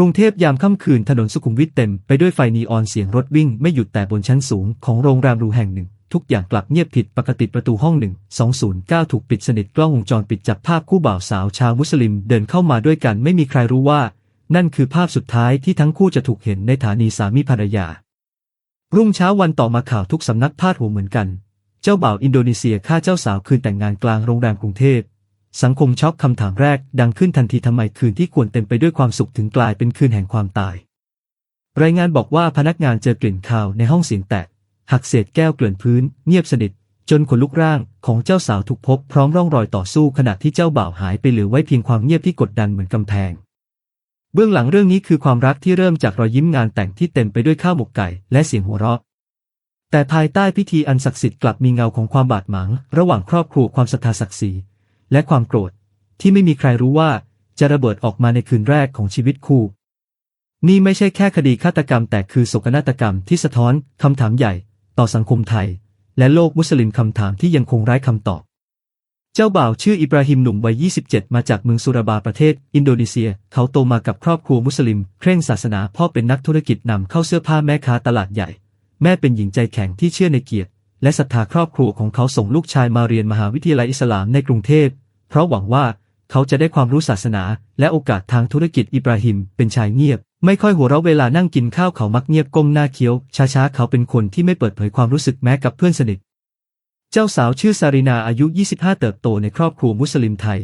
รุงเทพยามค่ำคืนถนนสุขุมวิทเต็มไปด้วยไฟนีออนเสียงรถวิ่งไม่หยุดแต่บนชั้นสูงของโรงแรมรูแห่งหนึ่ง ทุกอย่างกลับเงียบผิดปกติประตูห้องหนึ่ง209 ถูกปิดสนิทกล้องวงจรปิดจับภาพคู่บ่าวสาวชาวมุสลิมเดินเข้ามาด้วยกันไม่มีใครรู้ว่า นั่นคือภาพสุดท้ายที่ทั้งคู่จะถูกเห็นในฐานีสามีภรรยา รุ่งเช้าวันต่อมาข่าวทุกสำนักพาดหัวเหมือนกัน เจ้าบ่าวอินโดนีเซียฆ่าเจ้าสาวคืนแต่งงานกลางโรงแรมกรุงเทพ สังคมช็อกคำถามแรกดังขึ้นทันทีทำไมคืนที่ควรเต็มไปด้วยความสุขถึงกลายเป็นคืนแห่งความตาย รายงานบอกว่าพนักงานเจอกลิ่นคาวในห้องเสียงแตก หักเศษแก้วเกลื่อนพื้น เงียบสนิท จนขนลุกร่างของเจ้าสาวถูกพบพร้อมร่องรอยต่อสู้ขณะที่เจ้าบ่าวหายไปเหลือไว้เพียงความเงียบที่กดดันเหมือนกำแพง เบื้องหลังเรื่องนี้คือความรักที่เริ่มจากรอยยิ้มงานแต่งที่เต็มไปด้วยข้าวหมกไก่และเสียงหัวเราะแต่ภายใต้พิธีอันศักดิ์สิทธิ์กลับมีเงาของความบาดหมาง ระหว่างครอบครัวความศรัทธาศักดิ์ศรี และความโกรธ ที่ไม่มีใครรู้ว่าจะระเบิดออกมาในคืนแรกของชีวิตคู่ นี่ไม่ใช่แค่คดีฆาตกรรม แต่คือโศกนาฏกรรมที่สะท้อนคำถามใหญ่ต่อสังคมไทย และโลกมุสลิมคำถามที่ยังคงไร้คำตอบ เจ้าบ่าวชื่ออิบราฮิมหนุ่มวัย 27 มาจากเมืองสุราบาประเทศ อินโดนีเซีย เขาโตมากับครอบครัวมุสลิม เคร่งศาสนาพ่อเป็นนักธุรกิจนำเข้าเสื้อผ้าแม่ค้าตลาดใหญ่ แม่เป็นหญิงใจแข็งที่เชื่อในเกียรติและศรัทธาครอบครัวของเขาส่งลูกชายมาเรียนมหาวิทยาลัยอิสลามในกรุงเทพ เพราะหวังว่าเขาจะได้ความรู้ศาสนา และโอกาสทางธุรกิจอิบราฮิมเป็นชายเงียบ ไม่ค่อยหัวเราะเวลานั่งกินข้าวเขามักเงียบก้มหน้าเคี้ยว ช้าๆ เขาเป็นคนที่ไม่เปิดเผยความรู้สึกแม้กับเพื่อนสนิท เจ้าสาวชื่อซารินาอายุ 25 เติบโตในครอบครัวมุสลิมไทย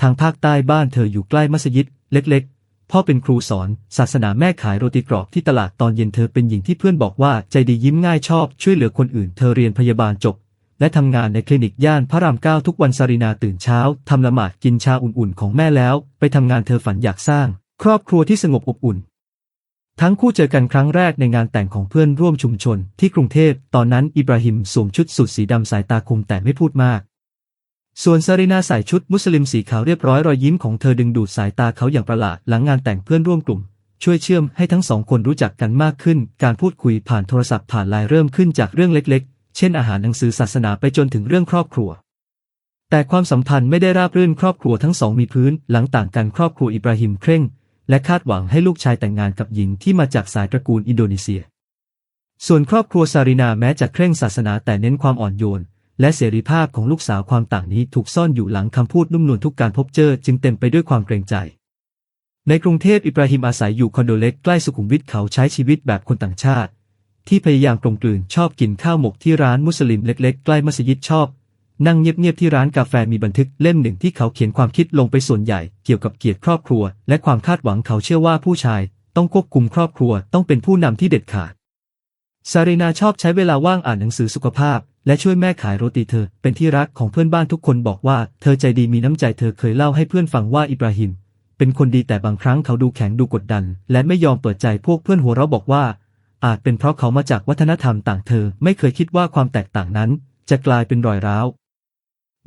ทางภาคใต้บ้านเธออยู่ใกล้มัสยิด เล็กๆ พ่อเป็นครูสอน ศาสนาแม่ขายโรตีกรอบที่ตลาดตอนเย็นเธอเป็นหญิงที่เพื่อนบอกว่าใจดียิ้มง่ายชอบช่วยเหลือคนอื่น เธอเรียนพยาบาลจบ และทำงานในคลินิกย่านพระรามเก้าทุกวันซารินาตื่นเช้าทำละหมาดกินชาอุ่นๆของแม่แล้ว ไปทำงานเธอฝันอยากสร้าง ครอบครัวที่สงบอบอุ่น ทั้งคู่เจอกันครั้งแรกในงานแต่งของเพื่อนร่วมชุมชน ที่กรุงเทพตอนนั้นอิบราฮิมสวมชุดสูทสีดำสายตาคมแต่ไม่พูดมาก ส่วนซารินาใส่ชุดมุสลิมสีขาวเรียบร้อยรอยยิ้มของเธอดึงดูดสายตาเขาอย่างประหลาดหลังงานแต่งเพื่อนร่วมกลุ่มช่วยเชื่อมให้ทั้งสองคนรู้จักกันมากขึ้น การพูดคุยผ่านโทรศัพท์ผ่านไลน์เริ่มขึ้นจากเรื่องเล็กๆ เช่นอาหารหนังสือศาสนาไปจนถึงเรื่องครอบครัว แต่ความสัมพันธ์ไม่ได้ราบรื่นครอบครัวทั้งสองมีพื้นหลังต่างกันครอบครัวอิบราฮิมเคร่ง และคาดหวังให้ลูกชายแต่งงานกับหญิงที่มาจากสายตระกูลอินโดนีเซีย ส่วนครอบครัวซารินาแม้จะเคร่งศาสนาแต่เน้นความอ่อนโยน และเสรีภาพของลูกสาวความต่างนี้ถูกซ่อนอยู่หลังคำพูดนุ่มนวลทุกการพบเจอจึงเต็มไปด้วยความเกรงใจในกรุงเทพอิบราฮิมอาศัยอยู่คอนโดเล็กใกล้สุขุมวิทเขาใช้ชีวิตแบบคนต่างชาติ ที่พยายามกลมกลืนชอบกินข้าวหมกที่ร้านมุสลิมเล็กๆ ใกล้มัสยิดชอบ นั่งเงียบๆที่ร้านกาแฟมีบันทึกเล่มหนึ่งที่เขาเขียนความคิดลงไปส่วนใหญ่ เกี่ยวกับเกียรติครอบครัว และความคาดหวังเขาเชื่อว่าผู้ชาย ต้องควบคุมครอบครัวต้องเป็นผู้นำที่เด็ดขาดซารีนาชอบใช้เวลาว่างอ่านหนังสือสุขภาพ และช่วยแม่ขายโรตีเธอ เป็นที่รักของเพื่อนบ้านทุกคนบอกว่า เธอใจดีมีน้ำใจเธอเคยเล่าให้เพื่อนฟังว่าอิบราฮิมเป็นคนดีแต่บางครั้งเขาดูแข็งดูกดดัน และไม่ยอมเปิดใจพวกเพื่อนหัวเราะบอกว่า อาจเป็นเพราะเขามาจากวัฒนธรรมต่างเธอไม่เคยคิดว่าความแตกต่างนั้น จะกลายเป็นรอยร้าว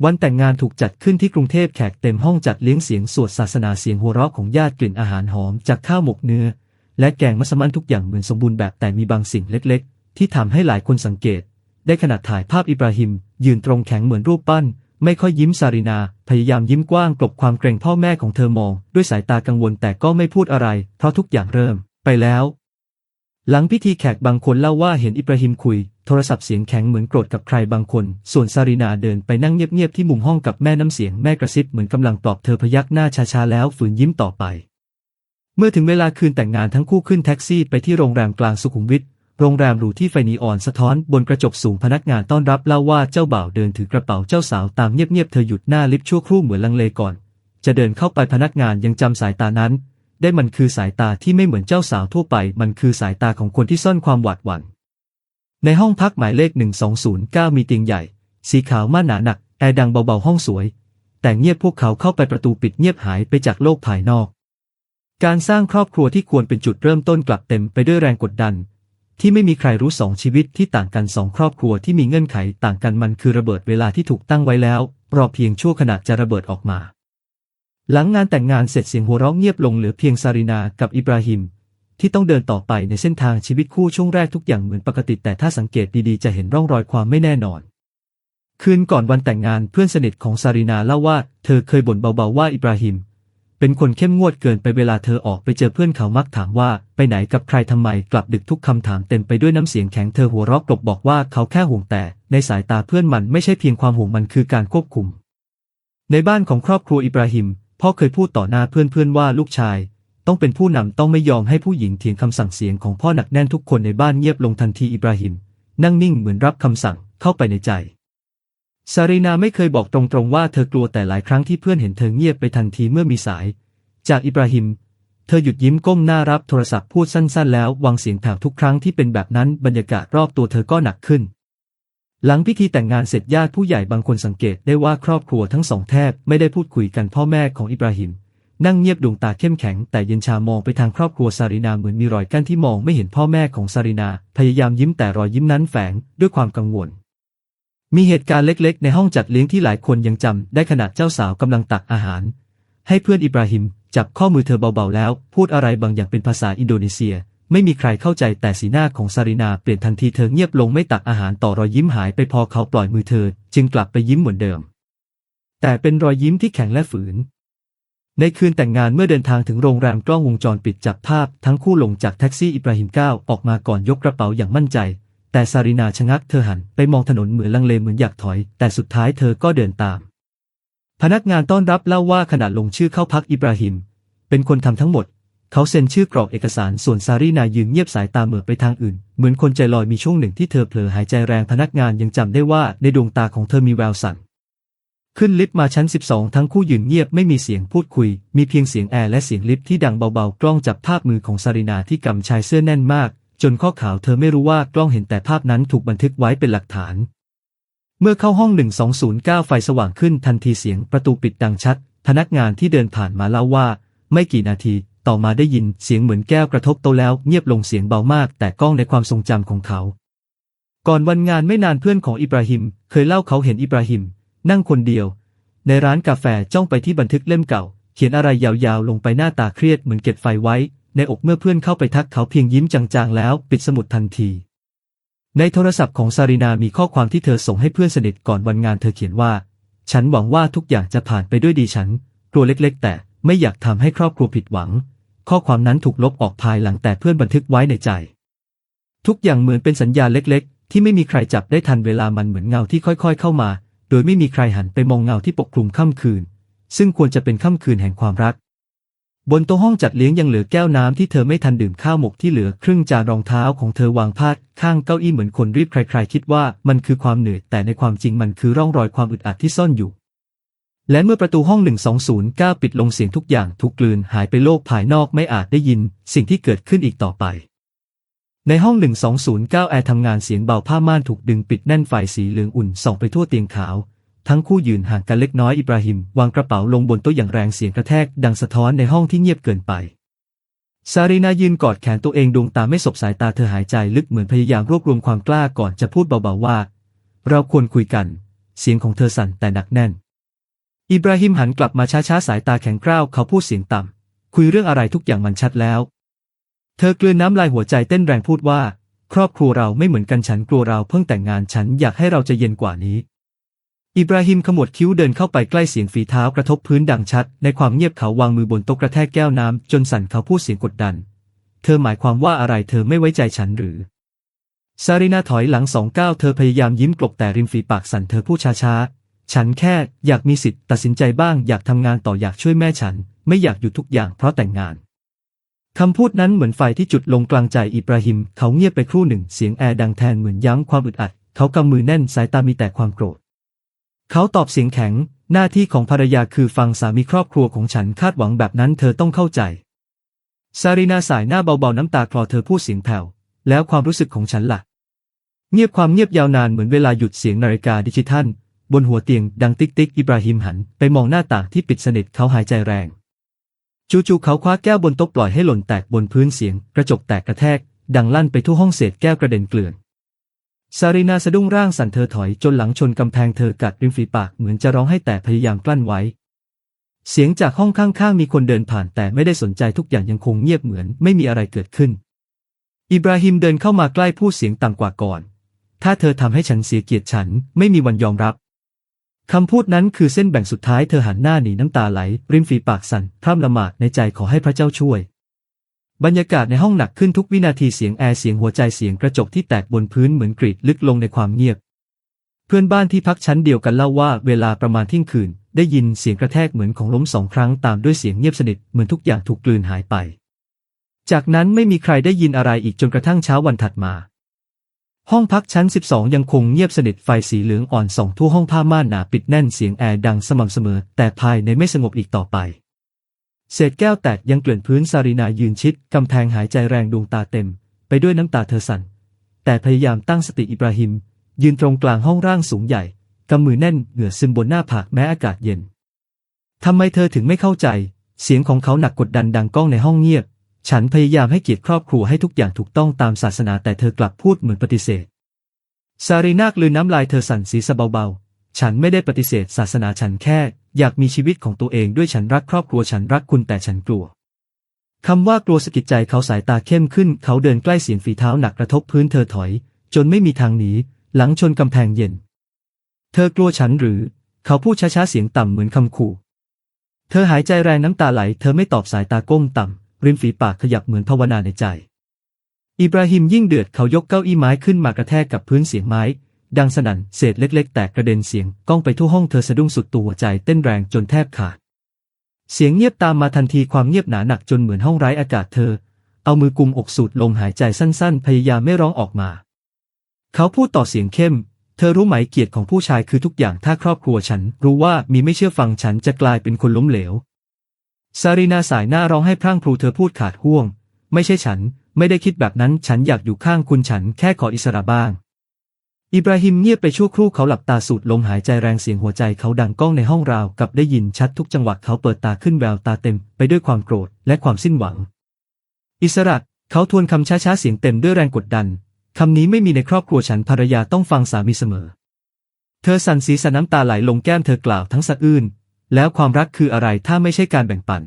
วันแต่งงานถูกจัดขึ้นที่กรุงเทพแขกเต็มห้องจัดเลี้ยงเสียงสวดศาสนาเสียงหัวเราะของญาติกลิ่นอาหารหอมจากข้าวหมกเนื้อ และแกงมัสมั่นทุกอย่างเหมือนสมบูรณ์แบบแต่มีบางสิ่งเล็ก ๆ ที่ทำให้หลายคนสังเกต ได้ขนาดถ่ายภาพอิบราฮิม ยืนตรงแข็งเหมือนรูปปั้น ไม่ค่อยยิ้มซารินา พยายามยิ้มกว้างกลบความเกรงพ่อแม่ของเธอมอง ด้วยสายตากังวลแต่ก็ไม่พูดอะไร เพราะทุกอย่างเริ่ม ไปแล้ว หลังพิธีแขกบางคนเล่าว่าเห็นอิบราฮิมคุย โทรศัพท์เสียงแข็งเหมือนโกรธกับใครบางคน ส่วนซารินาเดินไปนั่งเงียบๆที่มุมห้องกับแม่น้ำเสียงแม่กระซิบเหมือนกำลังปลอบเธอพยักหน้าช้าๆแล้วฝืนยิ้มต่อไป เมื่อถึงเวลาคืนแต่งงานทั้งคู่ขึ้นแท็กซี่ไปที่โรงแรมกลางสุขุมวิทโรงแรมหรูที่ไฟนีออนสะท้อนบนกระจกสูงพนักงานต้อนรับเล่าว่าเจ้าบ่าวเดินถือกระเป๋าเจ้าสาวตามเงียบๆเธอหยุดหน้าลิฟต์ชั่วครู่เหมือนลังเลก่อน จะเดินเข้าไปพนักงานยังจำสายตานั้น ได้มันคือสายตาที่ไม่เหมือนเจ้าสาวทั่วไป มันคือสายตาของคนที่ซ่อนความหวาดหวั่น ในห้องพักหมายเลข 1209 มีเตียงใหญ่ สีขาวม่านหนาหนัก แอร์ดังเบาๆห้องสวย แต่เงียบพวกเขาเข้าไปประตูปิดเงียบหายไปจากโลกภายนอก การสร้างครอบครัวที่ควรเป็นจุดเริ่มต้นกลับเต็มไปด้วยแรงกดดัน ที่ไม่มีใครรู้สองชีวิตที่ต่างกันสองครอบครัวที่มีเงื่อนไขต่างกันมันคือระเบิดเวลาที่ถูกตั้งไว้แล้ว รอเพียงชั่วขณะจะระเบิดออกมา หลังงานแต่งงานเสร็จเสียงหัวเราะเงียบลงเหลือเพียงซารินากับอิบราฮิม ที่ต้องเดินต่อไปในเส้นทางชีวิตคู่ช่วงแรกทุกอย่างเหมือนปกติ แต่ถ้าสังเกตดีๆจะเห็นร่องรอยความไม่แน่นอน คืนก่อนวันแต่งงานเพื่อนสนิทของซารินาเล่าว่าเธอเคยบ่นเบาๆว่าอิบราฮิม เป็นคนเข้มงวดเกินไปเวลาเธอออกไปเจอเพื่อนเขามักถามว่าไปไหนกับใครทำไมกลับดึกทุกคำถามเต็มไปด้วยน้ำเสียงแข็งเธอหัวเราะกลบบอกว่าเขาแค่ห่วงแต่ ในสายตาเพื่อนมันไม่ใช่เพียงความห่วงมันคือการควบคุม ในบ้านของครอบครัวอิบราฮิม พ่อเคยพูดต่อหน้าเพื่อนๆว่าลูกชาย ต้องเป็นผู้นำต้องไม่ยอมให้ผู้หญิงเถียงคำสั่งเสียงของพ่อหนักแน่นทุกคนในบ้านเงียบลงทันทีอิบราฮิม นั่งนิ่งเหมือนรับคำสั่งเข้าไปในใจซารีนาไม่เคยบอกตรงๆว่าเธอกลัวแต่หลายครั้งที่เพื่อนเห็นเธอเงียบไปทันทีเมื่อมีสาย จากอิบราฮิม เธอหยุดยิ้มก้มหน้ารับโทรศัพท์พูดสั้นๆ แล้ววางเสียงแผ่วทุกครั้งที่เป็นแบบนั้นบรรยากาศรอบตัวเธอก็หนักขึ้น หลังพิธีแต่งงานเสร็จญาติผู้ใหญ่บางคนสังเกตได้ว่าครอบครัวทั้งสองแทบไม่ได้พูดคุยกันพ่อแม่ของอิบราฮิมนั่งเงียบดวงตาเข้มแข็งแต่เย็นชามองไปทางครอบครัวซารินาเหมือนมีรอยกั้นที่มองไม่เห็นพ่อแม่ของซารินาพยายามยิ้มแต่รอยยิ้มนั้นแฝงด้วยความกังวล มีเหตุการณ์เล็กๆ ในห้องจัดเลี้ยงที่หลายคนยังจำได้ขณะเจ้าสาวกำลังตักอาหาร ให้เพื่อนอิบราฮิมจับข้อมือเธอเบาๆแล้ว พูดอะไรบางอย่างเป็นภาษาอินโดนีเซีย ไม่มีใครเข้าใจแต่สีหน้าของซารินาเปลี่ยนทันทีเธอเงียบลงไม่ตักอาหารต่อรอยยิ้มหายไปพอเขาปล่อยมือเธอ จึงกลับไปยิ้มเหมือนเดิม แต่เป็นรอยยิ้มที่แข็งและฝืน ในคืนแต่งงานเมื่อเดินทางถึงโรงแรมกล้องวงจรปิดจับภาพ ทั้งคู่ลงจากแท็กซี่อิบราฮิมก้าวออกมาก่อนยกกระเป๋าอย่างมั่นใจ แต่ซารินาชะงักเธอหันไปมองถนนเหมือนลังเลเหมือนอยากถอย แต่สุดท้ายเธอก็เดินตาม พนักงานต้อนรับเล่าว่าขณะลงชื่อเข้าพักอิบราฮิมเป็นคนทำทั้งหมด เขาเซ็นชื่อกรอกเอกสารส่วนซารีนายืนเงียบสายตาเหมือไปทางอื่น เหมือนคนใจลอยมีช่วงหนึ่งที่เธอเผลอหายใจแรงพนักงานยังจำได้ว่าในดวงตาของเธอมีแววสั่นขึ้นลิฟต์มาชั้น 12 ทั้งคู่ยืนเงียบไม่มีเสียงพูดคุย มีเพียงเสียงแอร์และเสียงลิฟต์ที่ดังเบาๆ กล้องจับภาพมือของซารีนาที่กำชายเสื้อแน่นมาก จนข้อข่าวเธอไม่รู้ว่ากล้องเห็นแต่ภาพนั้นถูกบันทึกไว้เป็นหลักฐาน เมื่อเข้าห้อง 1209 ไฟสว่างขึ้นทันทีเสียงประตูปิดดังชัด พนักงานที่เดินผ่านมาเล่าว่า ไม่กี่นาที ต่อมาได้ยินเสียงเหมือนแก้วกระทบโต๊ะแล้วเงียบลงเสียงเบามาก แต่ก้องในความทรงจำของเขา ก่อนวันงานไม่นานเพื่อนของอิบราฮิม เคยเล่าเขาเห็นอิบราฮิม นั่งคนเดียว ในร้านกาแฟจ้องไปที่บันทึกเล่มเก่า เขียนอะไรยาวๆ ลงไปหน้าตาเครียดเหมือนเก็บไฟไว้ ในอกเมื่อเพื่อนเข้าไปทักเขาเพียงยิ้มจางๆ แล้วปิดสมุดทันที ในโทรศัพท์ของซารินามีข้อความที่เธอส่งให้เพื่อนสนิทก่อนวันงานเธอเขียนว่า ฉันหวังว่าทุกอย่างจะผ่านไปด้วยดีฉันกลัวเล็ก ๆ แต่ไม่อยากทำให้ครอบครัวผิดหวัง ข้อความนั้นถูกลบออกภายหลังแต่เพื่อนบันทึกไว้ในใจ ทุกอย่างเหมือนเป็นสัญญาเล็กๆ ที่ไม่มีใครจับได้ทันเวลามันเหมือนเงาที่ค่อยๆ เข้ามา โดยไม่มีใครหันไปมองเงาที่ปกคลุมค่ำคืน ซึ่งควรจะเป็นค่ำคืนแห่งความรัก บนโต๊ะห้องจัดเลี้ยงยังเหลือแก้วน้ำที่เธอไม่ทันดื่มข้าวหมกที่เหลือครึ่งจานรองเท้าของเธอวางพาดข้างเก้าอี้เหมือนคนรีบใคร ๆ คิดว่ามันคือความเหนื่อยแต่ในความจริงมันคือร่องรอยความอึดอัดที่ซ่อนอยู่ และเมื่อประตูห้อง 1209 ปิดลงเสียงทุกอย่างถูกกลืนหายไปโลกภายนอกไม่อาจได้ยินสิ่งที่เกิดขึ้นอีกต่อไป ในห้อง 1209 แอร์ทำงานเสียงเบาผ้าม่านถูกดึงปิดแน่นไฟสีเหลืองอุ่นส่องไปทั่วเตียงขาว ทั้งคู่ยืนห่างกันเล็กน้อยอิบราฮิม วางกระเป๋าลงบนโต๊ะอย่างแรงเสียงกระแทกดังสะท้อนในห้องที่เงียบเกินไป ซารีนายืนกอดแขนตัวเองดวงตาไม่สบสายตาเธอหายใจลึกเหมือนพยายามรวบรวมความกล้าก่อนจะพูดเบาๆว่า เราควรคุยกัน เสียงของเธอสั่นแต่หนักแน่น อิบราฮิมหันกลับมาช้าๆสายตาแข็งกร้าวเขาพูดเสียงต่ำ คุยเรื่องอะไรทุกอย่างมันชัดแล้ว เธอกลืนน้ำลายหัวใจเต้นแรงพูดว่า ครอบครัวเราไม่เหมือนกันฉันกลัวเราเพิ่งแต่งงานฉันอยากให้เราจะเย็นกว่านี้ อิบราฮิมขมวดคิ้วเดินเข้าไปใกล้เสียงฝีเท้ากระทบพื้นดังชัด ในความเงียบเขาวางมือบนโต๊ะกระแทกแก้วน้ำจนสั่นเขาพูดเสียงกดดัน เธอหมายความว่าอะไรเธอไม่ไว้ใจฉันหรือซารินาถอยหลังสองก้าวเธอพยายามยิ้มกลบแต่ริมฝีปากสั่นเธอพูดช้าๆ ฉันแค่อยากมีสิทธิ์ตัดสินใจบ้างอยากทำงานต่ออยากช่วยแม่ฉัน ไม่อยากอยู่ทุกอย่างเพราะแต่งงานคำพูดนั้นเหมือนไฟที่จุดลงกลางใจอิบราฮิม เขาเงียบไปครู่หนึ่งเสียงแอร์ดังแทนเหมือนย้ำความอึดอัด เขากำมือแน่นสายตามีแต่ความโกรธ เขาตอบเสียงแข็ง หน้าที่ของภรรยาคือฟังสามีครอบครัวของฉันคาดหวังแบบนั้นเธอต้องเข้าใจซารีนาสายหน้าเบาๆน้ำตาคลอเธอพูดเสียงแผ่วแล้วความรู้สึกของฉันล่ะ เงียบความเงียบยาวนานเหมือนเวลาหยุดเสียงนาฬิกาดิจิทัล บนหัวเตียงดังติ๊กติ๊กอิบราฮิมหันไปมองหน้าต่างที่ปิดสนิทเขาหายใจแรง จู่ๆเขาคว้าแก้วบนโต๊ะปล่อยให้หล่นแตกบนพื้นเสียง กระจกแตกกระแทก ดังลั่นไปทั่วห้องเศษแก้วกระเด็นเกลื่อนซารีนาสะดุ้งร่างสั่นเธอถอยจนหลังชนกำแพงเธอกัดริมฝีปากเหมือนจะร้องให้แต่พยายามกลั้นไว้ เสียงจากห้องข้างๆมีคนเดินผ่านแต่ไม่ได้สนใจทุกอย่างยังคงเงียบเหมือนไม่มีอะไรเกิดขึ้น อิบราฮิมเดินเข้ามาใกล้พูดเสียงต่ำกว่าก่อน ถ้าเธอทำให้ฉันเสียเกียรติฉันไม่มีวันยอมรับ คำพูดนั้นคือเส้นแบ่งสุดท้ายเธอหันหน้าหนีน้ำตาไหล ริมฝีปากสั่นพร่ำละหมาดในใจขอให้พระเจ้าช่วย บรรยากาศในห้องหนักขึ้นทุกวินาทีเสียงแอร์เสียงหัวใจเสียงกระจกที่แตกบนพื้นเหมือนกรีดลึกลงในความเงียบ เพื่อนบ้านที่พักชั้นเดียวกันเล่าว่าเวลาประมาณเที่ยงคืน ได้ยินเสียงกระแทกเหมือนของล้มสองครั้งตามด้วยเสียงเงียบสนิทเหมือนทุกอย่างถูกกลืนหายไป จากนั้นไม่มีใครได้ยินอะไรอีกจนกระทั่งเช้าวันถัดมา ห้องพักชั้น 12 ยังคงเงียบสนิทไฟสีเหลืองอ่อนส่องทั่วห้องผ้าม่านหนาปิดแน่นเสียงแอร์ดังสม่ำเสมอ แต่ภายในไม่สงบอีกต่อไป เศษแก้วแตกยังเกลื่อนพื้นซารีนายืนชิด กำแพงหายใจแรงดวงตาเต็ม ไปด้วยน้ำตาเธอสั่น แต่พยายามตั้งสติอิบราฮิม ยืนตรงกลางห้องร่างสูงใหญ่กำมือแน่นเหงื่อซึมบนหน้าผากแม้อากาศเย็นทำไมเธอถึงไม่เข้าใจ เสียงของเขาหนักกดดันดังก้องในห้องเงียบ ฉันพยายามให้เกียรติครอบครัวให้ทุกอย่างถูกต้องตามศาสนาแต่เธอกลับพูดเหมือนปฏิเสธ ซารีนากลืนน้ำลายเธอสั่นศีรษะเบาๆ ฉันไม่ได้ปฏิเสธศาสนาฉันแค่ อยากมีชีวิตของตัวเองด้วยฉันรักครอบครัวฉันรักคุณแต่ฉันกลัว คำว่ากลัวสะกิดใจเขาสายตาเข้มขึ้น เขาเดินใกล้เสียงฝีเท้าหนักกระทบพื้นเธอถอย จนไม่มีทางหนีหลังชนกำแพงเย็น เธอกลัวฉันหรือ เขาพูดช้าๆเสียงต่ำเหมือนคำขู่ เธอหายใจแรงน้ำตาไหล เธอไม่ตอบสายตาก้มต่ำ ริมฝีปากขยับเหมือนภาวนาในใจ อิบราฮิมยิ่งเดือดเขายกเก้าอี้ไม้ขึ้นมากระแทกกับพื้นเสียงไม้ ดังสนั่นเศษเล็ก ๆ แตกกระเด็นเสียงก้องไปทั่วห้องเธอสะดุ้งสุดตัวใจเต้นแรงจนแทบขาด เสียงเงียบตามมาทันทีความเงียบหนาหนักจนเหมือนห้องไร้อากาศเธอ เอามือกุมอกสูดลมหายใจสั้น ๆ พยายามไม่ร้องออกมา เขาพูดต่อเสียงเข้มเธอรู้ไหมเกียรติของผู้ชายคือทุกอย่างถ้าครอบครัวฉันรู้ว่ามีไม่เชื่อฟังฉันจะกลายเป็นคนล้มเหลว ซารีนาสายหน้าร้องให้พรั่งพรูเธอพูดขาดห่วง ไม่ใช่ฉัน ไม่ได้คิดแบบนั้น ฉันอยากอยู่ข้างคุณฉันแค่ขออิสระบ้าง อิบราฮิมเงียบไปชั่วครู่เขาหลับตาสูดลมหายใจแรงเสียงหัวใจเขาดังก้องในห้องราวกับได้ยินชัดทุกจังหวะเขาเปิดตาขึ้นแววตาเต็มไปด้วยความโกรธและความสิ้นหวัง อิสระเขาทวนคำช้าๆเสียงเต็มด้วยแรงกดดันคำนี้ไม่มีในครอบครัวฉันภรรยาต้องฟังสามีเสมอ เธอสั่นสีสะน้ำตาไหลลงแก้มเธอกล่าวทั้งสะอื้น แล้วความรักคืออะไรถ้าไม่ใช่การแบ่งปัน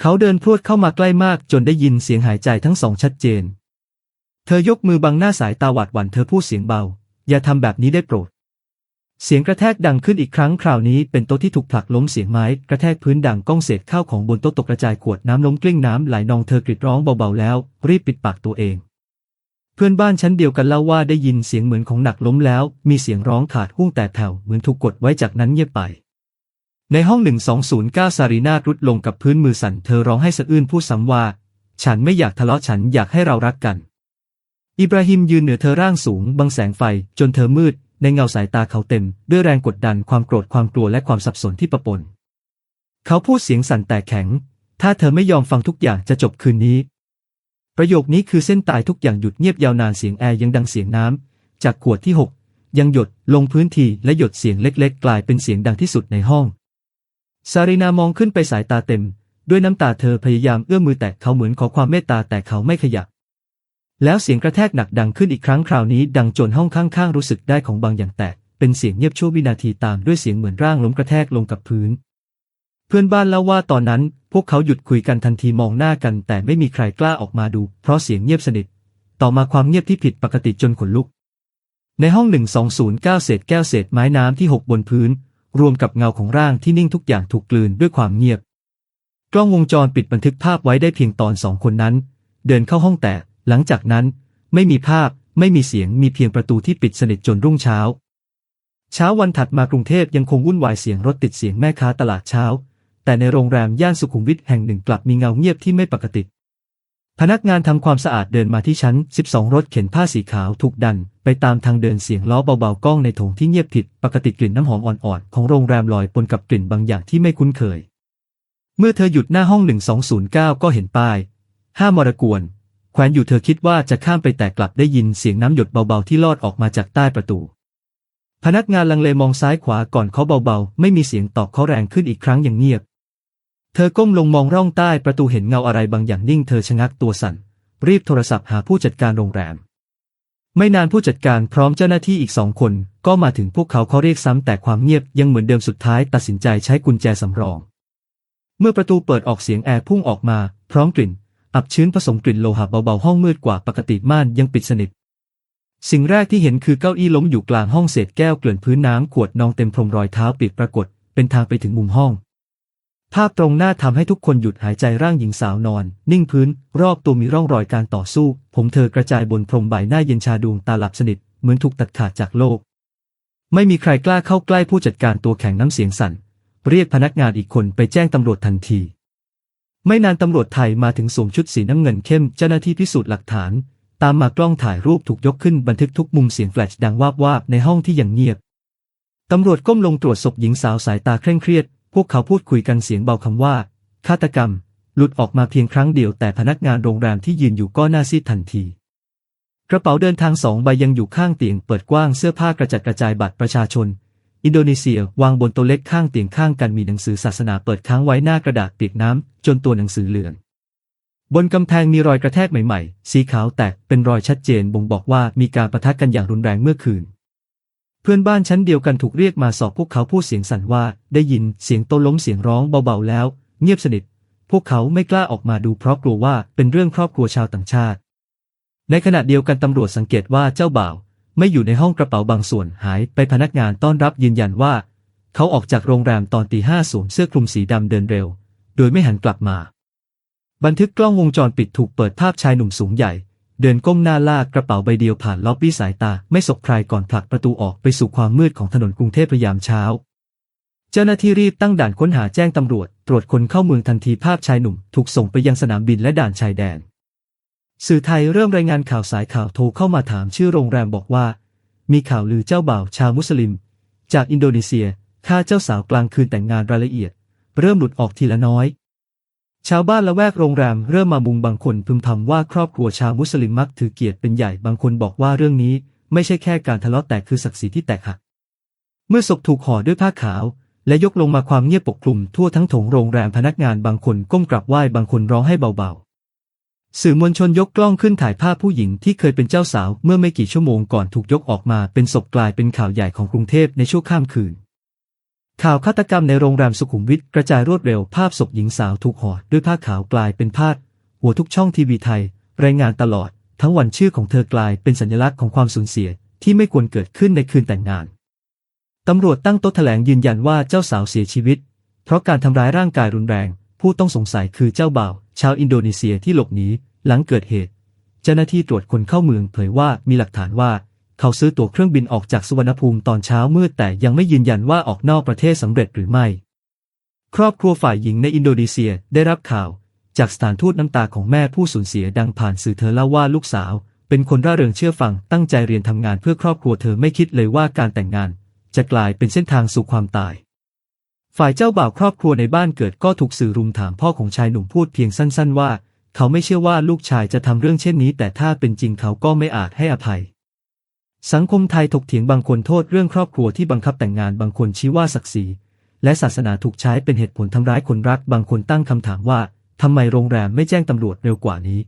เขาเดินพรวดเข้ามาใกล้มากจนได้ยินเสียงหายใจทั้งสองชัดเจน เธอยกมือบังหน้าสายตาหวาดหวั่นเธอพูดเสียงเบา อย่าทำแบบนี้ได้โปรด เสียงกระแทกดังขึ้นอีกครั้งคราวนี้เป็นโต๊ะที่ถูกผลักล้มเสียงไม้ กระแทกพื้นดังก้องเศษข้าวของบนโต๊ะตกกระจายขวดน้ำล้มกลิ้งน้ำไหลนองเธอกรีดร้องเบาๆแล้ว รีบปิดปากตัวเองเพื่อนบ้านชั้นเดียวกันเล่าว่าได้ยินเสียงเหมือนของหนักล้มแล้ว มีเสียงร้องขาดหุ้งแต่แผ่วเหมือนถูกกดไว้จากนั้นเงียบไป ในห้อง 1209 ซารีนารุดลงกับพื้นมือสั่นเธอร้องให้สะอื้นพูดซ้ำว่า ฉันไม่อยากทะเลาะฉันอยากให้เรารักกัน อิบราฮิมยืนเหนือเธอร่างสูง บังแสงไฟ จนเธอมืด ในเงาสายตาเขาเต็ม ด้วยแรงกดดันความโกรธความกลัวและความสับสนที่ปะปน เขาพูดเสียงสั่นแต่แข็ง ถ้าเธอไม่ยอมฟังทุกอย่างจะจบคืนนี้ ประโยคนี้คือเส้นตายทุกอย่างหยุดเงียบยาวนานเสียงแอร์ยังดังเสียงน้ำจากขวดที่หกยังหยดลงพื้นทีและหยดเสียงเล็ก ๆ กลายเป็นเสียงดังที่สุดในห้อง ซารีนามองขึ้นไปสายตาเต็ม ด้วยน้ำตาเธอพยายามเอื้อมมือแตะเขาเหมือนขอความเมตตาแต่เขาไม่ขยับ แล้วเสียงกระแทกหนักดังขึ้นอีกครั้งคราวนี้ดังจนห้องข้างๆ รู้สึกได้ของบางอย่างแตก เป็นเสียงเงียบชั่ววินาทีตามด้วยเสียงเหมือนร่างล้มกระแทกลงกับพื้น เพื่อนบ้านเล่าว่าตอนนั้น พวกเขาหยุดคุยกันทันทีมองหน้ากัน แต่ไม่มีใครกล้าออกมาดู เพราะเสียงเงียบสนิท ต่อมาความเงียบที่ผิดปกติจนขนลุกในห้อง 1209 เศษแก้วเศษไม้น้ำที่หกบนพื้น รวมกับเงาของร่างที่นิ่งทุกอย่างถูกกลืนด้วยความเงียบ กล้องวงจรปิดบันทึกภาพไว้ได้เพียงตอนสองคนนั้น เดินเข้าห้องแตกหลังจากนั้น ไม่มีภาพ ไม่มีเสียง มีเพียงประตูที่ปิดสนิทจนรุ่งเช้า เช้าวันถัดมากรุงเทพยังคงวุ่นวายเสียงรถติดเสียงแม่ค้าตลาดเช้า แต่ในโรงแรมย่านสุขุมวิทแห่งหนึ่งกลับมีเงาเงียบที่ไม่ปกติ พนักงานทำความสะอาดเดินมาที่ชั้น 12 รถเข็นผ้าสีขาวถูกดัน ไปตามทางเดินเสียงล้อเบาๆ ก้องในถงที่เงียบผิด ปกติกลิ่นน้ำหอมอ่อนๆ ของโรงแรมลอยปนกับกลิ่นบางอย่างที่ไม่คุ้นเคย เมื่อเธอหยุดหน้าห้อง 1209 ก็เห็นป้าย ห้ามมรกวน แขวนอยู่เธอคิดว่าจะข้ามไปแต่กลับได้ยินเสียงน้ำหยดเบาๆ ที่ลอดออกมาจากใต้ประตู พนักงานลังเลมองซ้ายขวาก่อนเขาเบาๆ ไม่มีเสียงตอบเขาแรงขึ้นอีกครั้งอย่างเงียบ เธอก้มลงมองร่องใต้ประตูเห็นเงาอะไรบางอย่างนิ่งเธอชะงักตัวสั่น รีบโทรศัพท์หาผู้จัดการโรงแรม ไม่นานผู้จัดการพร้อมเจ้าหน้าที่อีกสองคน ก็มาถึงพวกเขาเขาเรียกซ้ำแต่ความเงียบยังเหมือนเดิมสุดท้ายตัดสินใจใช้กุญแจสำรอง เมื่อประตูเปิดออกเสียงแอร์พุ่งออกมา พร้อมกลิ่น อับชื้นผสมกลิ่นโลหะเบาๆห้องมืดกว่าปกติม่านยังปิดสนิทสิ่งแรกที่เห็นคือเก้าอี้ล้มอยู่กลางห้องเศษแก้วเกลื่อนพื้นน้ำขวดนองเต็มพรมรอยเท้าปียกปรากฏ เป็นทางไปถึงมุมห้อง ภาพตรงหน้าทำให้ทุกคนหยุดหายใจร่างหญิงสาวนอน นิ่งพื้น รอบตัวมีร่องรอยการต่อสู้ ผมเธอกระจายบนพรมใบหน้าเย็นชาดวงตาหลับสนิท เหมือนถูกตัดขาดจากโลก ไม่มีใครกล้าเข้าใกล้ผู้จัดการตัวแข็งน้ำเสียงสั่น เรียกพนักงานอีกคนไปแจ้งตำรวจทันที ไม่นานตำรวจไทยมาถึงสวมชุดสีน้ำเงินเข้มเจ้าหน้าที่พิสูจน์หลักฐาน ตามมากล้องถ่ายรูปถูกยกขึ้นบันทึกทุกมุมเสียงแฟลชดังวาบวาบในห้องที่ยังเงียบตำรวจก้มลงตรวจศพหญิงสาวสายตาเคร่งเครียด พวกเขาพูดคุยกันเสียงเบาคำว่า ฆาตกรรม หลุดออกมาเพียงครั้งเดียวแต่พนักงานโรงแรมที่ยืนอยู่ก็หน้าซีดทันที กระเป๋าเดินทางสองใบยังอยู่ข้างเตียง เปิดกว้างเสื้อผ้ากระจัดกระจายบัตรประชาชน อินโดนีเซียวางบนโต๊ะเล็กข้างเตียงข้างกันมีหนังสือศาสนาเปิดค้างไว้หน้ากระดาษเปียกน้ำจนตัวหนังสือเหลืองบนกำแพงมีรอยกระแทกใหม่ ๆ สีขาวแตกเป็นรอยชัดเจนบ่งบอกว่ามีการประทะกันอย่างรุนแรงเมื่อคืน เพื่อนบ้านชั้นเดียวกันถูกเรียกมาสอบพวกเขาพูดเสียงสั่นว่า ได้ยินเสียงโต้ล้มเสียงร้องเบาๆแล้ว เงียบสนิท พวกเขาไม่กล้าออกมาดูเพราะกลัวว่าเป็นเรื่องครอบครัวชาวต่างชาติ ในขณะเดียวกันตำรวจสังเกตว่าเจ้าบ่าว ไม่อยู่ในห้องกระเป๋าบางส่วนหายไปพนักงานต้อนรับยืนยันว่า เขาออกจากโรงแรมตอนตีห้าสวมเสื้อคลุมสีดำเดินเร็ว โดยไม่หันกลับมา บันทึกกล้องวงจรปิดถูกเปิดภาพชายหนุ่มสูงใหญ่ เดินก้มหน้าลากกระเป๋าใบเดียวผ่านล็อบบี้สายตาไม่สบใครก่อนผลักประตูออกไปสู่ความมืดของถนนกรุงเทพยามเช้า เจ้าหน้าที่รีบตั้งด่านค้นหาแจ้งตำรวจ ตรวจคนเข้าเมืองทันทีภาพชายหนุ่ม ถูกส่งไปยังสนามบินและด่านชายแดน สื่อไทยเริ่มรายงานข่าวสายข่าวโทรเข้ามาถามชื่อโรงแรมบอกว่า มีข่าวลือเจ้าบ่าวชาวมุสลิม จากอินโดนีเซียฆ่าเจ้าสาวกลางคืนแต่งงานรายละเอียด เริ่มหลุดออกทีละน้อย ชาวบ้านละแวกโรงแรมเริ่มมามุงบางคนพึมพำว่าครอบครัวชาวมุสลิมมักถือเกียรติเป็นใหญ่บางคนบอกว่าเรื่องนี้ ไม่ใช่แค่การทะเลาะแต่คือศักดิ์ศรีที่แตกหัก เมื่อศพถูกห่อด้วยผ้าขาว และยกลงมาความเงียบปกคลุมทั่วทั้งโถงโรงแรมพนักงานบางคนก้มกราบไหว้บางคนร้องให้เบาๆ สื่อมวลชนยกกล้องขึ้นถ่ายภาพผู้หญิงที่เคยเป็นเจ้าสาวเมื่อไม่กี่ชั่วโมงก่อนถูกยกออกมาเป็นศพกลายเป็นข่าวใหญ่ของกรุงเทพในช่วงข้ามคืน ข่าวฆาตกรรมในโรงแรมสุขุมวิทกระจายรวดเร็วภาพศพหญิงสาวถูกห่อด้วยผ้าขาวกลายเป็นพาด หัวทุกช่องทีวีไทย รายงานตลอด ทั้งวันชื่อของเธอกลายเป็นสัญลักษณ์ของความสูญเสียที่ไม่ควรเกิดขึ้นในคืนแต่งงาน ตำรวจตั้งโต๊ะแถลงยืนยันว่าเจ้าสาวเสียชีวิต เพราะการทำร้ายร่างกายรุนแรง ผู้ต้องสงสัยคือเจ้าบ่าว ชาวอินโดนีเซียที่หลบหนีหลังเกิดเหตุ เจ้าหน้าที่ตรวจคนเข้าเมืองเผยว่ามีหลักฐานว่า เขาซื้อตั๋วเครื่องบินออกจากสุวรรณภูมิตอนเช้ามืดแต่ยังไม่ยืนยันว่าออกนอกประเทศสำเร็จหรือไม่ ครอบครัวฝ่ายหญิงในอินโดนีเซียได้รับข่าว จากสถานทูตน้ำตาของแม่ผู้สูญเสียดังผ่านสื่อเธอเล่าว่าลูกสาว เป็นคนร่าเริงเชื่อฟังตั้งใจเรียนทำงานเพื่อครอบครัวเธอไม่คิดเลยว่าการแต่งงาน จะกลายเป็นเส้นทางสู่ความตายฝ่ายเจ้าบ่าวครอบครัวในบ้านเกิดก็ถูกสื่อรุมถามพ่อของชายหนุ่มพูดเพียงสั้น ๆ ว่า เขาไม่เชื่อว่าลูกชายจะทำเรื่องเช่นนี้ แต่ถ้าเป็นจริงเขาก็ไม่อาจให้อภัย สังคมไทยถกเถียงบางคนโทษเรื่องครอบครัวที่บังคับแต่งงานบางคนชี้ว่าศักดิ์ศรีและศาสนาถูกใช้เป็นเหตุผลทำร้ายคนรักบางคนตั้งคำถามว่าทำไมโรงแรมไม่แจ้งตำรวจเร็วกว่านี้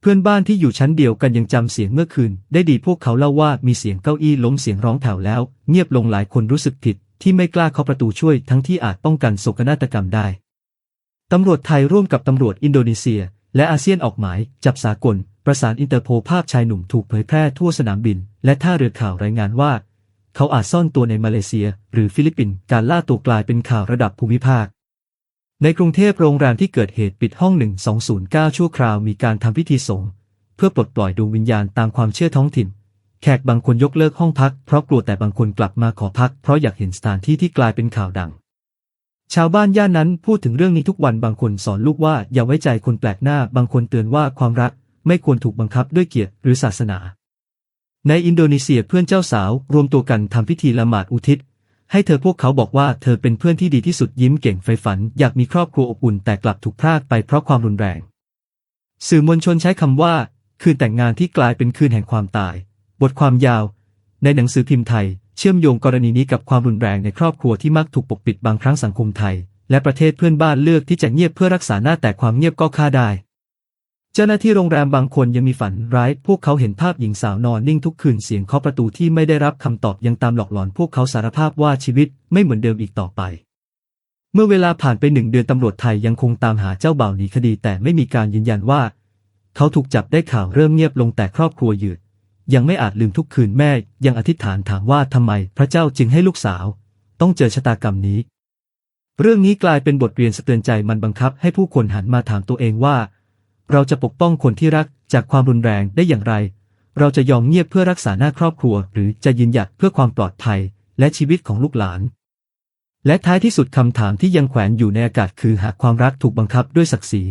เพื่อนบ้านที่อยู่ชั้นเดียวกันยังจำเสียงเมื่อคืน ได้ดีพวกเขาเล่าว่ามีเสียงเก้าอี้ล้มเสียงร้องแผ่วแล้ว เงียบลงหลายคนรู้สึกผิด ที่ไม่กล้าเคาะประตูช่วยทั้งที่อาจป้องกันโศกนาฏกรรมได้ตำรวจไทยร่วมกับตำรวจอินโดนีเซีย และอาเซียนออกหมาย จับสากล ประสานอินเตอร์โพลภาพชายหนุ่มถูกเผยแพร่ทั่วสนามบิน และท่าเรือข่าวรายงานว่า เขาอาจซ่อนตัวในมาเลเซีย หรือฟิลิปปินส์การล่าตัวกลายเป็นข่าวระดับภูมิภาค ในกรุงเทพโรงแรมที่เกิดเหตุปิดห้อง 1209 ชั่วคราวมีการทำพิธีสงฆ์เพื่อปลดปล่อยดวงวิญญาณตามความเชื่อท้องถิ่น แขกบางคนยกเลิกห้องพักเพราะกลัวแต่บางคนกลับมาขอพักเพราะอยากเห็นสถานที่ที่กลายเป็นข่าวดังชาวบ้านย่านนั้นพูดถึงเรื่องนี้ทุกวันบางคนสอนลูกว่าอย่าไว้ใจคนแปลกหน้าบางคนเตือนว่าความรัก ไม่ควรถูกบังคับด้วยเกียรติหรือศาสนา ในอินโดนีเซียเพื่อนเจ้าสาวรวมตัวกันทำพิธีละหมาดอุทิศ ให้เธอพวกเขาบอกว่าเธอเป็นเพื่อนที่ดีที่สุดยิ้มเก่งไฟฝัน อยากมีครอบครัวอบอุ่นแต่กลับถูกพรากไปเพราะความรุนแรง สื่อมวลชนใช้คำว่า คืนแต่งงานที่กลายเป็นคืนแห่งความตาย บทความยาว ในหนังสือพิมพ์ไทย เชื่อมโยงกรณีนี้กับความรุนแรงในครอบครัวที่มักถูกปกปิดบางครั้งสังคมไทยและประเทศเพื่อนบ้านเลือกที่จะเงียบเพื่อรักษาหน้าแต่ความเงียบก็ฆ่าได้ เจ้าหน้าที่โรงแรมบางคนยังมีฝันร้าย พวกเขาเห็นภาพหญิงสาวนอนนิ่งทุกคืนเสียงเคาะประตูที่ไม่ได้รับคำตอบยังตามหลอกหลอนพวกเขาสารภาพว่าชีวิตไม่เหมือนเดิมอีกต่อไป เมื่อเวลาผ่านไปหนึ่งเดือนตำรวจไทยยังคงตามหาเจ้าบ่าวหนีคดีแต่ไม่มีการยืนยันว่า เขาถูกจับได้ข่าวเริ่มเงียบลงแต่ครอบครัวยืดยังไม่อาจลืมทุกคืนแม่ยังอธิษฐานถามว่าทำไมพระเจ้าจึงให้ลูกสาว ต้องเจอชะตากรรมนี้ เรื่องนี้กลายเป็นบทเรียนสะเตือนใจมันบังคับให้ผู้คนหันมาถามตัวเองว่า เราจะปกป้องคนที่รักจากความรุนแรงได้อย่างไร เราจะยอมเงียบเพื่อรักษาหน้าครอบครัว หรือจะยืนหยัดเพื่อความปลอดภัยและชีวิตของลูกหลาน และท้ายที่สุดคำถามที่ยังแขวนอยู่ในอากาศคือหากความรักถูกบังคับด้วยศักดิ์ศรี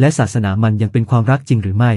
และศาสนามันยังเป็นความรักจริงหรือไม่